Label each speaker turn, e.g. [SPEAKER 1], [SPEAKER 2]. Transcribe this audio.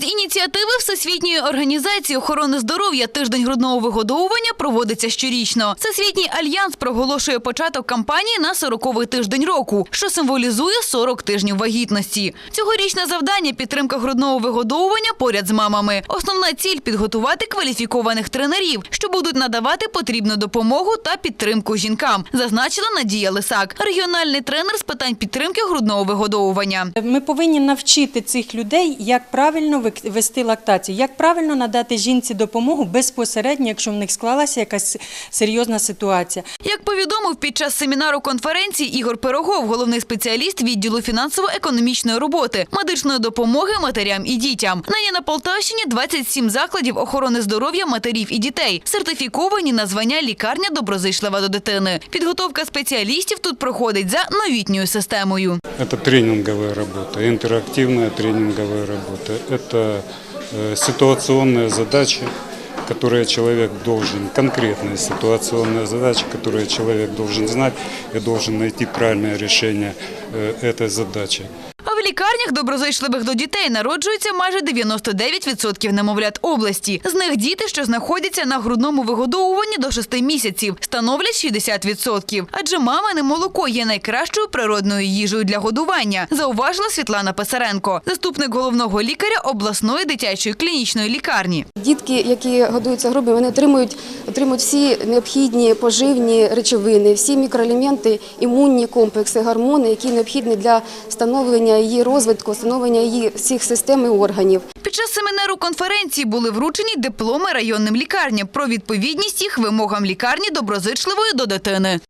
[SPEAKER 1] З ініціативи Всесвітньої організації охорони здоров'я тиждень грудного вигодовування проводиться щорічно. Всесвітній альянс проголошує початок кампанії на 40-й тиждень року, що символізує 40 тижнів вагітності. Цьогорічне завдання підтримка грудного вигодовування поряд з мамами. Основна ціль підготувати кваліфікованих тренерів, що будуть надавати потрібну допомогу та підтримку жінкам, зазначила Надія Лисак, регіональний тренер з питань підтримки грудного вигодовування.
[SPEAKER 2] Ми повинні навчити цих людей, як правильно вести лактацію, як правильно надати жінці допомогу безпосередньо, якщо в них склалася якась серйозна ситуація.
[SPEAKER 1] Як повідомив під час семінару конференції Ігор Пирогов, головний спеціаліст відділу фінансово-економічної роботи, медичної допомоги матерям і дітям. Нині на Полтавщині 27 закладів охорони здоров'я матерів і дітей, сертифіковані на звання лікарня доброзичлива до дитини. Підготовка спеціалістів тут проходить за новітньою системою.
[SPEAKER 3] Это тренинговая работа, интерактивная тренинговая работа Это э, ситуационные задачи, которые человек должен, конкретные ситуационные задачи, которые человек должен знать и должен найти правильное решение э, этой задачи.
[SPEAKER 1] Лікарнях доброзичливих до дітей народжується майже 99% немовлят області. З них діти, що знаходяться на грудному вигодовуванні до 6 місяців, становлять 60%. Адже мамине молоко є найкращою природною їжею для годування, зауважила Світлана Писаренко, заступник головного лікаря обласної дитячої клінічної лікарні.
[SPEAKER 4] Дітки, які годуються грубі, вони отримують, отримують всі необхідні поживні речовини, всі мікроелементи, імунні комплекси, гормони, які необхідні для становлення її розвитку, становлення її всіх систем і органів.
[SPEAKER 1] Під час семінару конференції були вручені дипломи районним лікарням про відповідність їх вимогам лікарні доброзичливої до дитини.